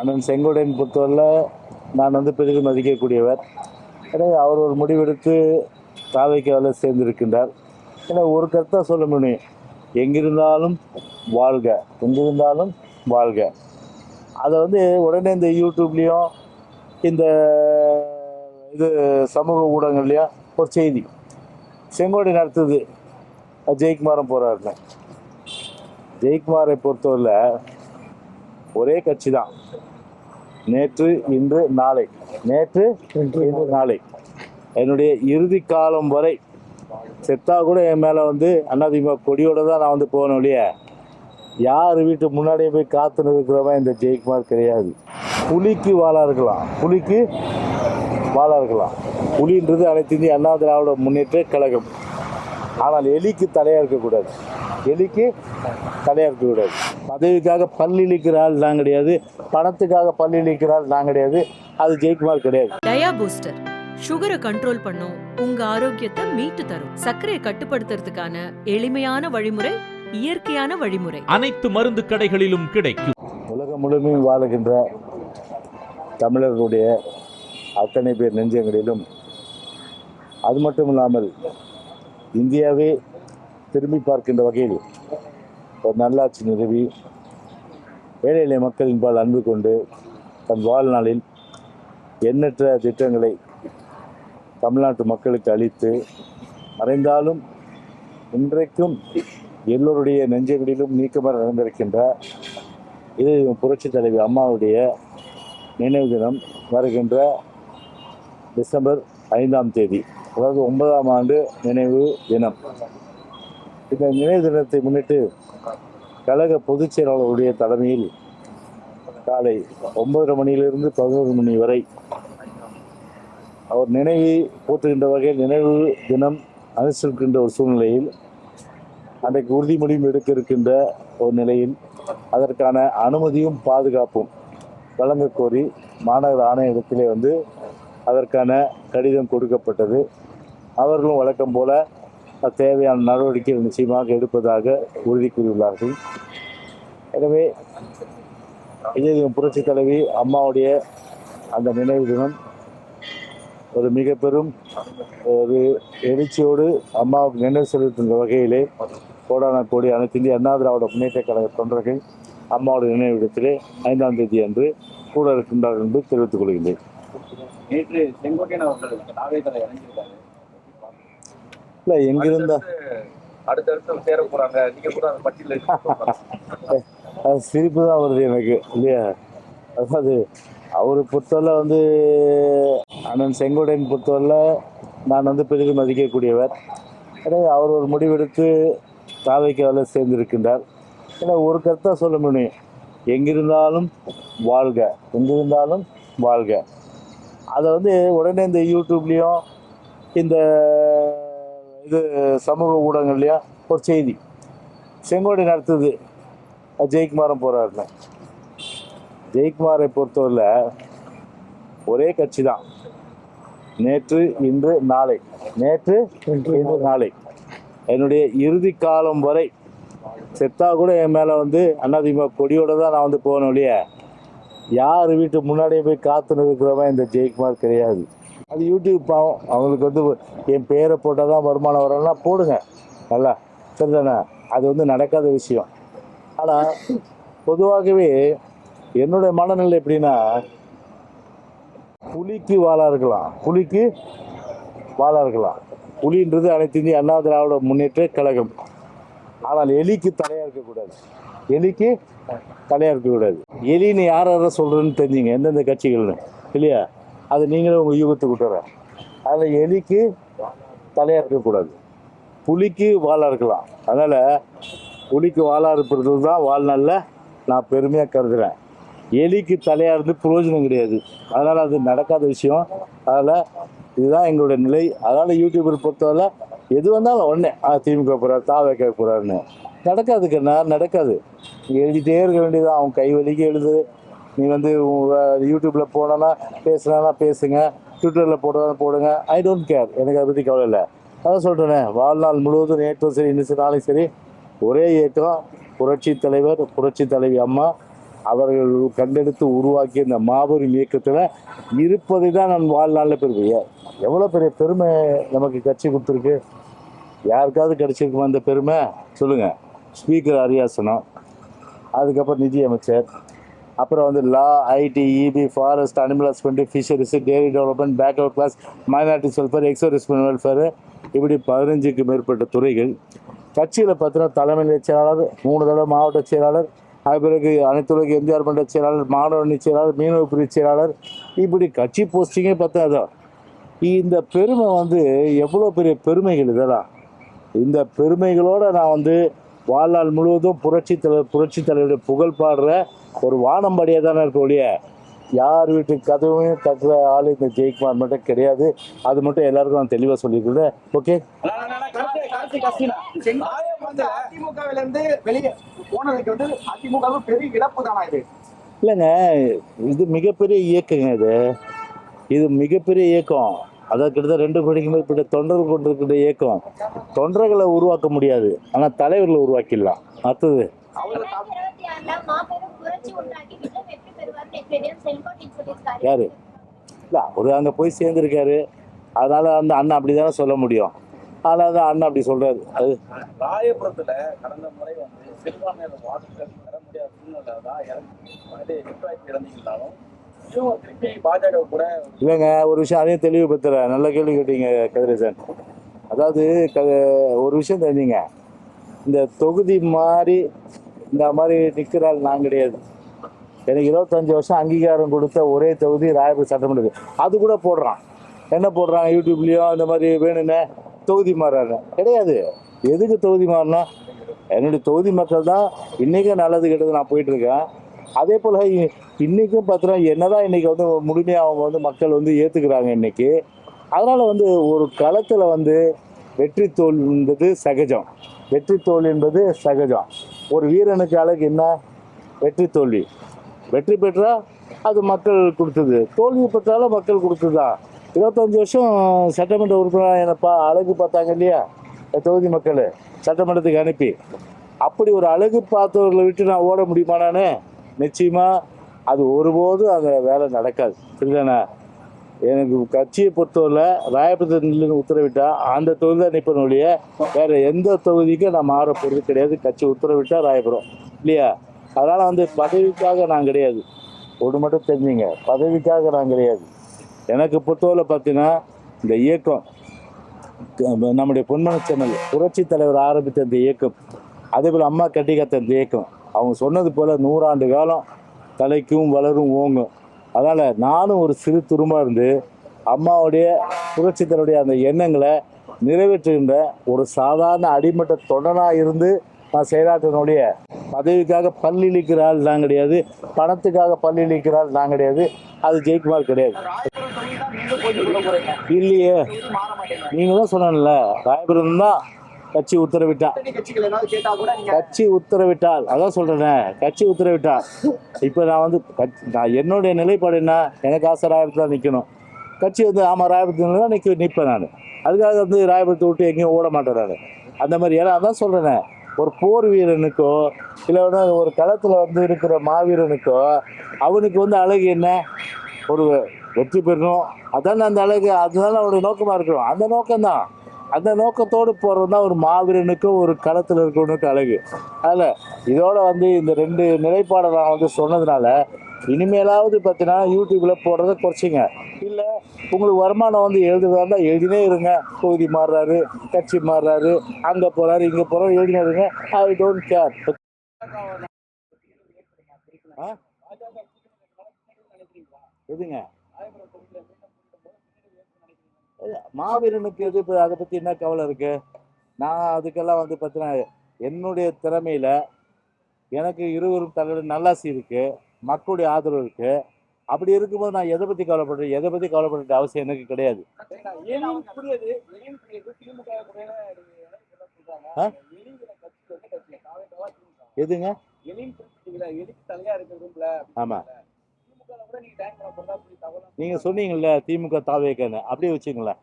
அண்ணன் செங்கோட்டையன் பொறுத்தவரையில் நான் வந்து பெரிதும் மதிக்கக்கூடியவர். எனவே அவர் ஒரு முடிவெடுத்து தாவைக்காவில் சேர்ந்திருக்கின்றார். ஏன்னா ஒரு கருத்தாக சொல்ல முடியும். எங்கிருந்தாலும் வாழ்க. எங்கிருந்தாலும் வாழ்க. அதை வந்து உடனே இந்த யூடியூப்லேயும் இந்த இது சமூக ஊடகங்கள்லையும் ஒரு செய்தி. செங்கோட்டை நடத்துது ஜெயக்குமாரம் போகிறாருன்னு ஜெயக்குமாரை பொறுத்தவரையில் ஒரே கட்சி தான் நேற்று இன்று நாளை. நேற்று இன்று நாளை. என்னுடைய இறுதி காலம் வரை செத்தா கூட என் மேலே வந்து அதிமுக கொடியோட தான் நான் வந்து போகணும் இல்லையா யார் வீட்டு முன்னாடியே போய் காத்து இருக்கிறவன் இந்த ஜெயக்குமார் கிடையாது. புலிக்கு வாழா இருக்கலாம். புலிக்கு வாழா இருக்கலாம். புலின்றது அனைத்து இந்திய அண்ணா திராவிட முன்னேற்ற கழகம். ஆனால் எலிக்கு தலையாக இருக்கக்கூடாது. எலிக்கு தலையாக இருக்கக்கூடாது பதவிக்காக பள்ளி இழிக்கிற ஆள் நான் கிடையாது. பணத்துக்காக பள்ளி இழிக்கிற ஆள் நான் கிடையாது. அது ஜெயக்குமார் கிடையாது. டயா பூஸ்டர். சுகரை கண்ட்ரோல் பண்ணும். உங்க ஆரோக்கியத்தை மீட்டு தரும். சர்க்கரையை கட்டுப்படுத்துறதுக்கான எளிமையான வழிமுறை இயற்கையான வழிமுறை. அனைத்து மருந்து கடைகளிலும் கிடைக்கும். உலகம் முழுமையும் வாழுகின்ற தமிழர்களுடைய அத்தனை பேர் நெஞ்சங்களிலும். அது மட்டும் இல்லாமல் இந்தியாவே திரும்பி பார்க்கின்ற வகையில் ஒரு நல்லாட்சி நிறுவி ஏழை எளிய மக்களின்பால் அன்பு கொண்டு தன் வாழ்நாளில் எண்ணற்ற திட்டங்களை தமிழ்நாட்டு மக்களுக்கு அளித்து மறைந்தாலும் இன்றைக்கும் எல்லோருடைய நெஞ்சங்களிலும் நீக்கமர நடந்திருக்கின்ற இது புரட்சி தலைவி அம்மாவுடைய நினைவு தினம் வருகின்ற டிசம்பர் ஐந்தாம் தேதி அதாவது ஒன்பதாம் ஆண்டு நினைவு தினம். இந்த நினைவு தினத்தை முன்னிட்டு கழக பொதுச் செயலாளருடைய தலைமையில் காலை ஒன்பதரை மணியிலிருந்து பதினோரு மணி வரை அவர் நினைவை போற்றுகின்ற வகையில் நினைவு தினம் அனுசரிக்கின்ற ஒரு சூழ்நிலையில் அன்றைக்கு உறுதிமொழியும் எடுக்க இருக்கின்ற ஒரு நிலையில் அதற்கான அனுமதியும் பாதுகாப்பும் வழங்கக்கோரி மாநகர ஆணையத்திலே வந்து அதற்கான கடிதம் கொடுக்கப்பட்டது. அவர்களும் வழக்கம் போல தேவையான நடவடிக்கைகள் நிச்சயமாக எடுப்பதாக உறுதி கூறியுள்ளார்கள். எனவே விஜயதீபம் புரட்சி தலைவி அம்மாவுடைய அந்த நினைவு தினம் ஒரு மிக பெரும் ஒரு எழுச்சியோடு அம்மாவுக்கு நினைவு செலுத்துகின்ற வகையிலே கோடான கோடி அனைத்து இந்திய அண்ணா திராவிட முன்னேற்ற கழக தொண்டர்கள் அம்மாவுடைய நினைவிடத்திலே ஐந்தாம் தேதி அன்று கூட இருக்கின்றார்கள் என்று தெரிவித்துக் கொள்கின்றேன். நேற்று செங்கோட்டையன் அவர்கள் நாவேதரை இணைஞ்சிருக்காரு இல்லை எங்கிருந்தா அடுத்தடுத்து சேர போறாங்க. நீங்க கூட அந்த பட்டியல அது சிரிப்பு தான் வருது எனக்கு இல்லையா? அதாவது அவரை பொறுத்தவரை வந்து அண்ணன் செங்கோட்டையன் பொறுத்தவரை நான் வந்து பெரிதும் மதிக்கக்கூடியவர். எனவே அவர் ஒரு முடிவெடுத்து தாவைக்காவில் சேர்ந்திருக்கின்றார். ஏன்னா ஒரு கருத்தாக சொல்ல முடியும். எங்கிருந்தாலும் வாழ்க எங்கிருந்தாலும் வாழ்க. அதை வந்து உடனே இந்த யூடியூப்லேயும் இந்த இது சமூக ஊடகங்கள்லையும் ஒரு செய்தி. செங்கோட்டை நடத்துது. ஜெயக்குமாரும் போகிறாருன்னு ஜெயக்குமாரை பொறுத்தவரையில் ஒரே கட்சி தான். நேற்று இன்று நாளை. நேற்று இன்று நாளை. என்னுடைய இறுதி காலம் வரை செத்தா கூட என் மேலே வந்து அதிமுக கொடியோட தான் நான் வந்து போகணும் இல்லையா? யார் வீட்டு முன்னாடியே போய் காத்து இருக்கிறவன் இந்த ஜெயக்குமார் கிடையாது. அது யூடியூப் பாவம். அவங்களுக்கு வந்து என் பேரை போட்டால் தான் வருமானம் வரும்னா போடுங்க. நல்லா. சரிதானே? அது வந்து நடக்காத விஷயம். ஆனால் பொதுவாகவே என்னுடைய மனநிலை எப்படின்னா புலிக்கு வாழா இருக்கலாம். புலிக்கு வாழா இருக்கலாம். புலின்றது அனைத்து இந்திய அண்ணா திராவிட முன்னேற்ற கழகம். ஆனால் எலிக்கு தலையாக இருக்கக்கூடாது. எலிக்கு தலையாக இருக்கக்கூடாது. எலின்னு யார் யாரை சொல்கிறேன்னு தெரிஞ்சுங்க. எந்தெந்த கட்சிகள்னு. இல்லையா? அது நீங்களும் உங்கள் யூகத்துக்கு விட்டுறேன் அதில் எலிக்கு தலையாக இருக்கக்கூடாது புலிக்கு வாழாக இருக்கலாம். அதனால் புலிக்கு வாழாக இருப்பது தான் வாழ்நாளில் நான் பெருமையாக கருதுகிறேன் எலிக்கு தலையாக இருந்து பிரயோஜனம் கிடையாது. அதனால் அது நடக்காத விஷயம். அதனால் இதுதான் எங்களுடைய நிலை. அதனால் யூடியூபர் பொறுத்தவரை எது வந்தாலும் உடனே ஆ திமுக போகிறார் தா வைக்க போகிறாருன்னு நடக்காது நடக்காது. எழுதிட்டே இருக்க வேண்டியது அவன் கை வலிக்கு எழுது. நீ வந்து யூடியூப்பில் போனோன்னா பேசுனா பேசுங்க. ட்விட்டரில் போடுறதா போடுங்க. ஐ டோன்ட் கேர் எனக்கு அதை பற்றி கவலை இல்லை. அதான் சொல்கிறேனே வாழ்நாள் முழுவதும் நேற்றும் சரி இன்னும் சரி நாளும் சரி. ஒரே இயக்கம் புரட்சி தலைவர் புரட்சி தலைவி அம்மா அவர்கள் கண்டெடுத்து உருவாக்கிய இந்த மாபெரும் இயக்கத்தில் இருப்பதை தான் நான் வாழ்நாளில் பெருமை எவ்வளோ பெரிய பெருமை நமக்கு கட்சி கொடுத்துருக்கு. யாருக்காவது கிடைச்சிருக்குமா அந்த பெருமை? சொல்லுங்கள் ஸ்பீக்கர் அரியாசனம். அதுக்கப்புறம் நிதி அமைச்சர். அப்புறம் வந்து law IT EB forest animal husbandry fisheries dairy development backward class minorities welfare எக்ஸோரிஸ் welfare இப்படி பதினஞ்சுக்கு மேற்பட்ட துறைகள். கட்சியில் பார்த்தீங்கன்னா தலைமை செயலாளர் மூணு தடவை மாவட்ட செயலாளர் அது பிறகு அனைத்துலக எம்ஜிஆர் மன்ற செயலாளர் மாணவணி செயலாளர் மீனவ பிரிவு செயலாளர் இப்படி கட்சி போஸ்டிங்கே பார்த்தா அதான். இந்த பெருமை வந்து எவ்வளோ பெரிய பெருமைகள் இதெல்லாம். இந்த பெருமைகளோடு நான் வந்து வாழ்நாள் முழுவதும் புரட்சி தலைவர் புரட்சி தலைவருடைய புகழ் பாடுற ஒரு வானம்படியாக தானே இருக்க ஒழிய. யார் வீட்டு கதவையும் தட்டுற ஆள் இந்த ஜெயக்குமார் மட்டும் கிடையாது. அது மட்டும் எல்லாருக்கும் நான் தெளிவாக சொல்லியிருக்கிறேன். ஓகே? அதிமுகவில இருந்து வெளியே போனதுக்கு வந்து அதிமுக பெரிய இழப்பு தானா இது. இல்லைங்க இது மிகப்பெரிய இயக்கங்க இது. இது மிகப்பெரிய இயக்கம். அதாவது கிட்டத்தட்ட ரெண்டு கோடிக்கு மேற்பட்ட தொண்டர்கள் கொண்டிருக்கிற இயக்கம். தொண்டர்களை உருவாக்க முடியாது. ஆனால் தலைவர்களை உருவாக்கிடலாம். அடுத்தது. யாரு? இல்லை அவர் அங்கே போய் சேர்ந்துருக்காரு. அதனால அந்த அண்ணன் அப்படி தானே சொல்ல முடியும். அதனால தான் அண்ணன் அப்படி சொல்றாரு. அது ராயபுரத்துல கடந்த முறை வந்து சிறுபான்மையினர் வாக்குகள் பெற முடியாத சூழ்நிலை தான் இல்லைங்க ஒரு விஷயம் அதையும் தெளிவுபடுத்துறேன் நல்ல கேள்வி கேட்டீங்க கதிரேசன். அதாவது க ஒரு விஷயம் தெரிஞ்சுங்க. இந்த தொகுதி மாதிரி இந்த மாதிரி நிற்கிறாள் நான் கிடையாது. எனக்கு இருபத்தஞ்சி வருஷம் அங்கீகாரம் கொடுத்த ஒரே தொகுதி ராயபுரம் சட்டமன்றது அது கூட போடுறான். என்ன போடுறான்? யூடியூப்லேயோ இந்த மாதிரி வேணும்னே தொகுதி மாறாரு. கிடையாது. எதுக்கு தொகுதி மாறினா என்னுடைய தொகுதி மக்கள் தான் இன்றைக்கும் நல்லது கெட்டது நான் போயிட்டுருக்கேன் அதே போல் இன்றைக்கும் பார்த்தீங்கன்னா என்னதான் இன்றைக்கி வந்து முழுமையாக அவங்க வந்து மக்கள் வந்து ஏற்றுக்கிறாங்க இன்றைக்கி அதனால் வந்து ஒரு களத்தில் வந்து வெற்றி தோல் என்பது சகஜம். வெற்றி தோல் என்பது சகஜம். ஒரு வீரனுக்கு அழகு என்ன? வெற்றி தோல்வி. வெற்றி பெற்றால் அது மக்கள் கொடுத்தது. தோல்வி பெற்றாலும் மக்கள் கொடுத்ததா? இருபத்தஞ்சி வருஷம் சட்டமன்ற உறுப்பினர் என்னப்பா? அழகு பார்த்தாங்க இல்லையா? தொகுதி மக்கள் சட்டமன்றத்துக்கு அனுப்பி. அப்படி ஒரு அழகு பார்த்தவர்களை விட்டு நான் ஓட முடியுமா நான்? நிச்சயமாக அது ஒருபோதும் அந்த வேலை நடக்காது. சரிதானே எனக்கு கட்சியை பொறுத்தவரை ராயபுரத்தில் உத்தரவிட்டால் அந்த தொகுதி தான் நிற்பேன் ஒழிய வேற எந்த தொகுதிக்கும் நான் மாற போகிறது கிடையாது. கட்சி உத்தரவிட்டால் ராயபுரம். இல்லையா? அதனால் வந்து பதவிக்காக நான் கிடையாது. ஒன்று மட்டும் தெரிஞ்சுங்க. பதவிக்காக நான் கிடையாது. எனக்கு பொறுத்தவரை பார்த்தீங்கன்னா இந்த இயக்கம் க- நம்முடைய பொன்மன சேனல் புரட்சி தலைவர் ஆரம்பித்த இந்த இயக்கம் அதே போல் அம்மா கட்டி காத்த இந்த இயக்கம் அவங்க சொன்னது போல் நூறாண்டு காலம் தலைக்கும் வளரும் ஓங்கும். அதனால் நானும் ஒரு சிறு துரும்பாக இருந்து அம்மாவுடைய புரட்சித்தனுடைய அந்த எண்ணங்களை நிறைவேற்றுகின்ற ஒரு சாதாரண அடிமட்ட தொண்டனாக இருந்து நான் செயலாற்றினுடைய பதவிக்காக பள்ளி இழிக்கிறாள் நான் கிடையாது. பணத்துக்காக பள்ளி இழிக்கிற ஆள் நான் கிடையாது. அது ஜெயக்குமார் கிடையாது. இல்லையே. நீங்களும் நீங்கள் தான் சொன்னல ராயபுரம் தான் கட்சி உத்தரவிட்டா கூட்டணி கட்சிகள் ஏதாவது கேட்டா கூட நீங்க கட்சி உத்தரவிட்டால் அதான் சொல்கிறேனே கட்சி உத்தரவிட்டால். இப்போ நான் வந்து நான் என்னுடைய நிலைப்பாடு என்ன? எனக்கு ஆசை ராயபுரத்தில் தான் நிற்கணும் கட்சி வந்து ஆமாம் ராயபுரத்தில் தான் நிற்க நிற்பேன் நான். அதுக்காக வந்து ராயபுரத்தை விட்டு எங்கேயும் ஓட மாட்டேன் நான். அந்த மாதிரி ஏன்னா அதான் சொல்கிறேனே ஒரு போர் வீரனுக்கோ இல்லை வந்து ஒரு களத்தில் வந்து இருக்கிற மாவீரனுக்கோ அவனுக்கு வந்து அழகு என்ன? ஒரு வெற்றி பெறணும். அதானே அந்த அழகு அதுதானே அவனுடைய நோக்கமாக இருக்கணும். அந்த நோக்கம்தான். அந்த நோக்கத்தோடு போகிறது தான் ஒரு மாவீரனுக்கும் ஒரு களத்தில் இருக்கிறவனுக்கும் அழகு. அதில் இதோட வந்து இந்த ரெண்டு நிலைப்பாடை நான் வந்து சொன்னதுனால இனிமேலாவது பார்த்தீங்கன்னா யூடியூப்பில் போடுறத குறைச்சிங்க. இல்லை உங்களுக்கு வருமானம் வந்து எழுதுறதா இருந்தால் எழுதினே இருங்க. தொகுதி மாறுறாரு கட்சி மாறுறாரு அங்கே போகிறாரு இங்கே போகிறாரு எழுதினே இருங்க. ஐ டோன்ட் கேர் எதுங்க? மாவீரனுக்கு எது அதை பற்றி என்ன கவலை இருக்கு? நான் அதுக்கெல்லாம் வந்து பார்த்தீங்கன்னா என்னுடைய திறமையில எனக்கு இருவரும் தலைவர் நல்லாசி இருக்கு மக்களுடைய ஆதரவு இருக்கு. அப்படி இருக்கும்போது நான் எதை பற்றி கவலைப்படுறேன்? எதை பற்றி கவலைப்பட வேண்டிய அவசியம் எனக்கு கிடையாது. எதுங்க? ஆமாம் நீங்க சொன்னீங்கல்ல திமுக தாவேக்கன்னு. அப்படியே வச்சுங்களேன்